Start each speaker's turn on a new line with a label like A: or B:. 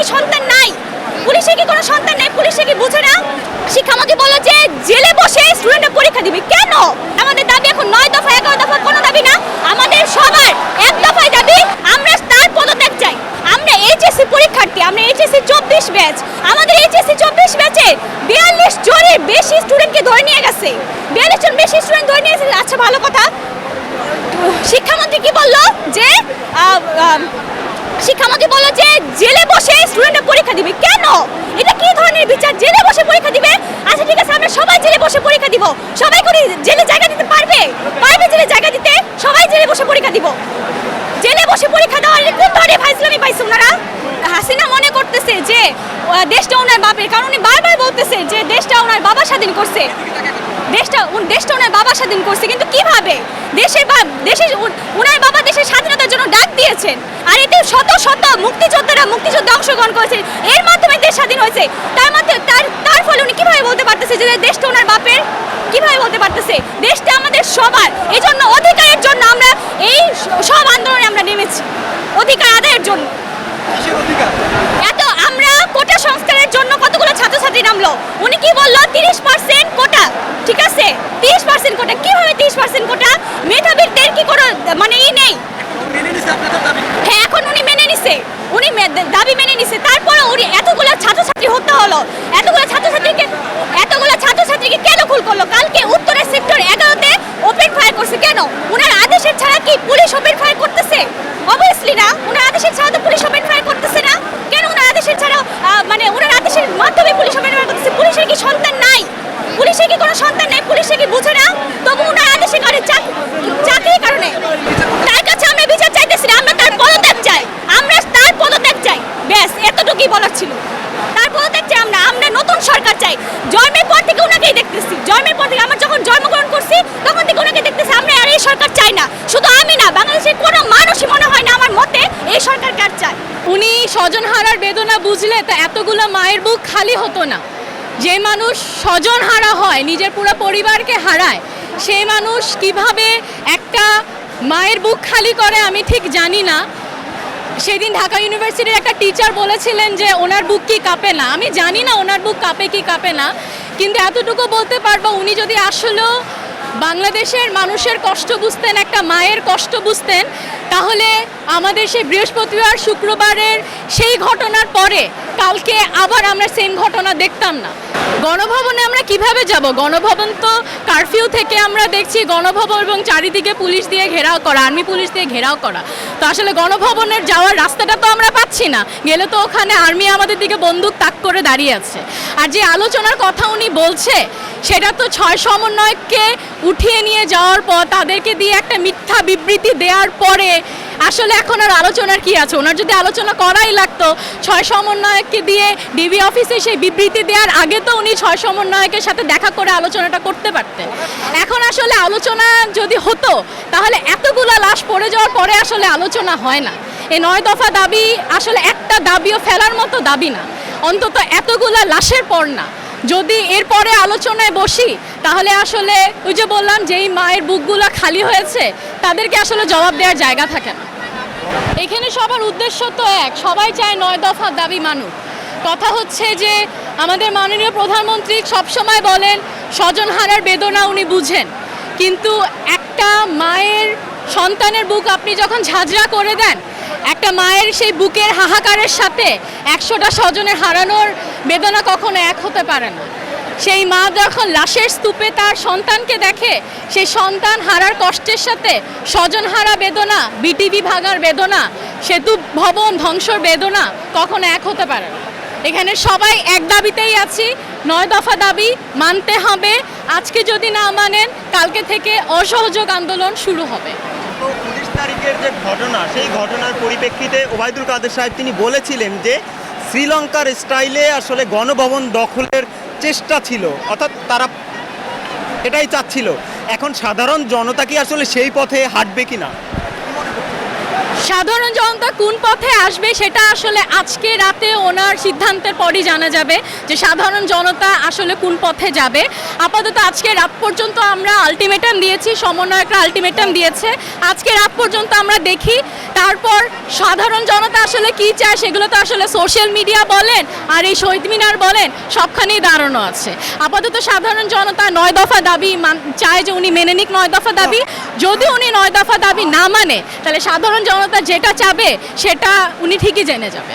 A: কি সন্তান নাই? পুলিশে কি কোনো সন্তান নাই? পুলিশে কি বুঝে না? শিক্ষামন্ত্রী বলল যে জেলে বসে স্টুডেন্টরা পরীক্ষা দিবে। কেন? আমাদের দাবি এখন নয় দফা, এগারো দফা কোনো দাবি না। আমাদের সবার এক দফায় দাবি, আমরা তার পদত্যাগ চাই। আমরা এইচএসসি পরীক্ষার্থী, আমরা এইচএসসি চব্বিশ ব্যাচ আমাদের এইচএসসি চব্বিশ ব্যাচের বিয়াল্লিশ জনের বেশি স্টুডেন্টকে ধরে নিয়ে গেছে। বিয়াল্লিশ জন বেশি স্টুডেন্ট ধরে নিয়ে গেছে। আচ্ছা ভালো কথা। শিক্ষামন্ত্রী কি বলল? যে শিক্ষামন্ত্রী বলল যে জেলে বসে স্টুডেন্টরা পরীক্ষা দিবে কেন এটা কি ধরনের বিচার জেলে বসে পরীক্ষা দিবে আচ্ছা ঠিক আছে আমরা সবাই জেলে বসে পরীক্ষা দিব সবাই করে জেলে জায়গা দিতে পারবে পারবে জেলে জায়গা দিতে সবাই জেলে বসে পরীক্ষা দিব জেলে বসে পরীক্ষা দেওয়ার কোন ধরনের ফাইসলামি পাইছে ওনারা হাসিনা মনে করতেছে যে আহ, দেশটা ওনার বাপের কারণ উনি বারবার বলতেছে যে দেশটা ওনার বাবা স্বাধীন করছে। দেশটা দেশটা ওনার বাবা স্বাধীন করছে, কিন্তু কীভাবে? দেশের বা দেশের ওনার বাবা দেশের স্বাধীনতার জন্য ডাক দিয়েছেন, আর এতে শত শত মুক্তিযোদ্ধারা মুক্তিযোদ্ধা অংশগ্রহণ করেছেন এর মাধ্যমে দেশ স্বাধীন হয়েছে। তার মাধ্যমে তার তার ফলে উনি কীভাবে বলতে পারতেছে যে দেশটা ওনার বাপের? কীভাবে বলতে পারতেছে? দেশটা আমাদের সবার। এই জন্য অধিকারের জন্য আমরা এই স- সব আন্দোলনে আমরা নেমেছি অধিকার আদায়ের জন্য এত আমরা কোটা সংস্কারের জন্য কতগুলো ছাত্রছাত্রী নামলো উনি কি বলল? তিরিশ পার্সেন্ট কোটা। ঠিক আছে? তিরিশ পার্সেন্ট কোটা। কীভাবে তিরিশ পার্সেন্ট কোটা? মেধাবীরদের কি কোনো মানে ই নেই? হ্যাঁ এখন উনি মেনে নিছে। উনি দাবি মেনে নিছে। তারপরে উনি এতগুলো ছাত্রছাত্রী হত্যা হলো। এতগুলো ছাত্রছাত্রীকে এতগুলো ছাত্রছাত্রীকে কেন খুল করল? কালকে উত্তরের সেক্টর এগারোতে ওপেন ফায়ার করছে কেন? উনার আদেশের ছাড়া কি পুলিশ ওপেন ফায়ার করতেছে? অবভিয়াসলি না। উনার আদেশের ছাড়া তো পুলিশ ওপেন ফায়ার করতেছে না। কেন উনার আদেশের ছাড়া মানে উনার আদেশের মাধ্যমে পুলিশ ওপেন ফায়ার করতেছে পুলিশের কি সন্তান নাই পুলিশের কি কোনো সন্তান নাই পুলিশে কি বুঝে না তবু উনার আদেশে করে চাক- চাকরির কারণে তার কাছে আমরা বিচার চাইতেছি না আমরা তার পদত্যাগ চাই আমরা তার পদত্যাগ চাই ব্যাস এতটুকুই বলার ছিল তার পদত্যাগ চাই আমরা আমরা নতুন সরকার চাই জন্মের পর থেকে ওনাকেই দেখতেছি জন্মের পর থেকে আমরা যখন জন্মগ্রহণ করছি তখন থেকে ওনাকে দেখতেছি আমরা আর এই সরকার চাই না শুধু আমি না বাংলাদেশের কোনো মানুষই মনে হয় না আমার মতে এই সরকার কার চায়
B: উনি স্বজন হারার বেদনা বুঝলে তো এতগুলো মায়ের বুক খালি হতো না। যে মানুষ স্বজন হারা হয়, নিজের পুরো পরিবারকে হারায় সেই মানুষ কীভাবে একটা মায়ের বুক খালি করে আমি ঠিক জানি না। সেদিন ঢাকা ইউনিভার্সিটির একটা টিচার বলেছিলেন যে, ওনার বুক কি কাঁপে না? আমি জানি না ওনার বুক কাঁপে কি কাঁপে না, কিন্তু এতটুকু বলতে পারব, উনি যদি আসলেও বাংলাদেশের মানুষের কষ্ট বুঝতেন, একটা মায়ের কষ্ট বুঝতেন, তাহলে আমাদের সেই বৃহস্পতিবার শুক্রবারের সেই ঘটনার পরে কালকে আবার আমরা সেম ঘটনা দেখতাম না। গণভবনে আমরা কীভাবে যাব? গণভবন তো কারফিউ থেকে আমরা দেখছি গণভবন এবং চারিদিকে পুলিশ দিয়ে ঘেরাও করা আর্মি পুলিশ দিয়ে ঘেরাও করা। তো আসলে গণভবনের যাওয়ার রাস্তাটা তো আমরা পাচ্ছি না। গেলে তো ওখানে আর্মি আমাদের দিকে বন্দুক তাক করে দাঁড়িয়ে আছে। আর যে আলোচনার কথা উনি বলছে, সেটা তো ছয় সমন্বয়ককে উঠিয়ে নিয়ে যাওয়ার পর তাদেরকে দিয়ে একটা মিথ্যা বিবৃতি দেওয়ার পরে আসলে এখন আর আলোচনার কি আছে? ওনার যদি আলোচনা করাই লাগতো, ছয় সমন্বয়ককে দিয়ে ডিবি অফিসে সেই বিবৃতি দেওয়ার আগে তো উনি ছয় সমন্বয়কের সাথে দেখা করে আলোচনাটা করতে পারতেন। এখন আসলে আলোচনা যদি হতো, তাহলে এতগুলা লাশ পড়ে যাওয়ার পরে আসলে আলোচনা হয় না। এই নয় দফা দাবি আসলে একটা দাবিও ফেলার মতো দাবি না। অন্তত এতগুলা লাশের পর না। যদি এরপরে আলোচনায় বসি, তাহলে আসলে ওই যে বললাম, যেই মায়ের বুকগুলো খালি হয়েছে, তাদেরকে আসলে জবাব দেওয়ার জায়গা থাকে না। এখানে সবার উদ্দেশ্য তো এক, সবাই চায় নয় দফা দাবি মানুষ কথা হচ্ছে যে, আমাদের মাননীয় প্রধানমন্ত্রী সবসময় বলেন, স্বজন হারার বেদনা উনি বুঝেন। কিন্তু একটা মায়ের সন্তানের বুক আপনি যখন ঝাঁঝরা করে দেন, একটা মায়ের সেই বুকের হাহাকারের সাথে একশোটা স্বজনের হারানোর বেদনা কখনো এক হতে পারে না। সেই মা যখন লাশের স্তূপে তার সন্তানকে দেখে, সেই সন্তান হারার কষ্টের সাথে স্বজন হারা বেদনা, বিটিভি ভাঙার বেদনা, সেতু ভবন ধ্বংসর বেদনা কখনো এক হতে পারে না। এখানে সবাই এক দাবিতেই আছি, নয় দফা দাবি মানতে হবে, আজকে যদি না মানেন, কালকে থেকে অসহযোগ আন্দোলন শুরু হবে।
C: উনিশ তারিখের যে ঘটনা, সেই ঘটনার পরিপ্রেক্ষিতে ওবায়দুল কাদের সাহেব তিনি বলেছিলেন যে, শ্রীলঙ্কার স্টাইলে আসলে গণভবন দখলের চেষ্টা ছিল, অর্থাৎ তারা এটাই চাচ্ছিল। এখন সাধারণ জনতা কি আসলে সেই পথে হাঁটবে কি না
B: সাধারণ জনতা কোন পথে আসবে সেটা আসলে আজকে রাতে ওনার সিদ্ধান্তের পরই জানা যাবে যে সাধারণ জনতা আসলে কোন পথে যাবে। আপাতত আজকে রাত পর্যন্ত আমরা আলটিমেটাম দিয়েছি, সমন্বয়করা আলটিমেটাম দিয়েছে। আজকে রাত পর্যন্ত আমরা দেখি তারপর সাধারণ জনতা আসলে কি চায় সেগুলো তো আসলে সোশ্যাল মিডিয়া বলেন আর এই শহীদ মিনার বলেন, সবখানেই দাঁড়ানো আছে। আপাতত সাধারণ জনতা নয় দফা দাবি চায় যে উনি মেনে নিক নয় দফা দাবি। যদি উনি নয় দফা দাবি না মানে তাহলে সাধারণ জনতা যেটা চাবে সেটা উনি ঠিকই জেনে যাবে।